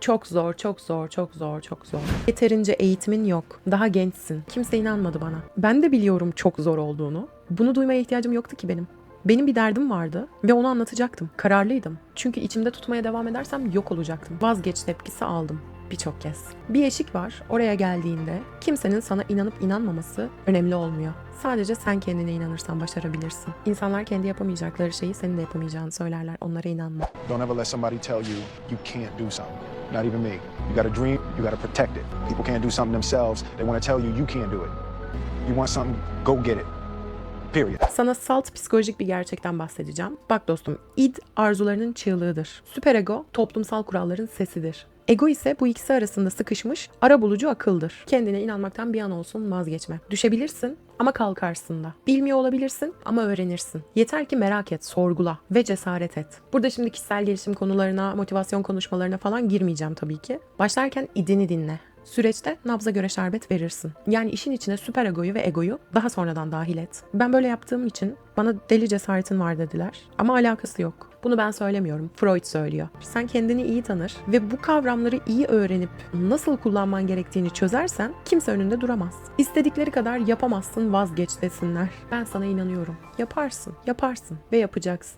Çok zor, çok zor, çok zor, çok zor. Yeterince eğitimin yok. Daha gençsin. Kimse inanmadı bana. Ben de biliyorum çok zor olduğunu. Bunu duymaya ihtiyacım yoktu ki benim. Benim bir derdim vardı ve onu anlatacaktım. Kararlıydım. Çünkü içimde tutmaya devam edersem yok olacaktım. Vazgeç tepkisi aldım birçok kez. Bir eşik var. Oraya geldiğinde kimsenin sana inanıp inanmaması önemli olmuyor. Sadece sen kendine inanırsan başarabilirsin. İnsanlar kendi yapamayacakları şeyi senin de yapamayacağını söylerler. Onlara inanma. Don't ever let somebody tell you you can't do something. Not even me. You got a dream, you got to protect it. People can't do something themselves. They want to tell you you can't do it. You want something, go get it. Period. Sana salt psikolojik bir gerçekten bahsedeceğim. Bak dostum, id arzularının çığlığıdır. Süperego toplumsal kuralların sesidir. Ego ise bu ikisi arasında sıkışmış ara bulucu akıldır. Kendine inanmaktan bir an olsun vazgeçme. Düşebilirsin ama kalkarsın da. Bilmiyor olabilirsin ama öğrenirsin. Yeter ki merak et, sorgula ve cesaret et. Burada şimdi kişisel gelişim konularına, motivasyon konuşmalarına falan girmeyeceğim tabii ki. Başlarken idini dinle. Süreçte nabza göre şerbet verirsin. Yani işin içine süper egoyu ve egoyu daha sonradan dahil et. Ben böyle yaptığım için bana deli cesaretin var dediler. Ama alakası yok. Bunu ben söylemiyorum. Freud söylüyor. Sen kendini iyi tanır ve bu kavramları iyi öğrenip nasıl kullanman gerektiğini çözersen kimse önünde duramaz. İstedikleri kadar yapamazsın vazgeç desinler. Ben sana inanıyorum. Yaparsın, yaparsın ve yapacaksın.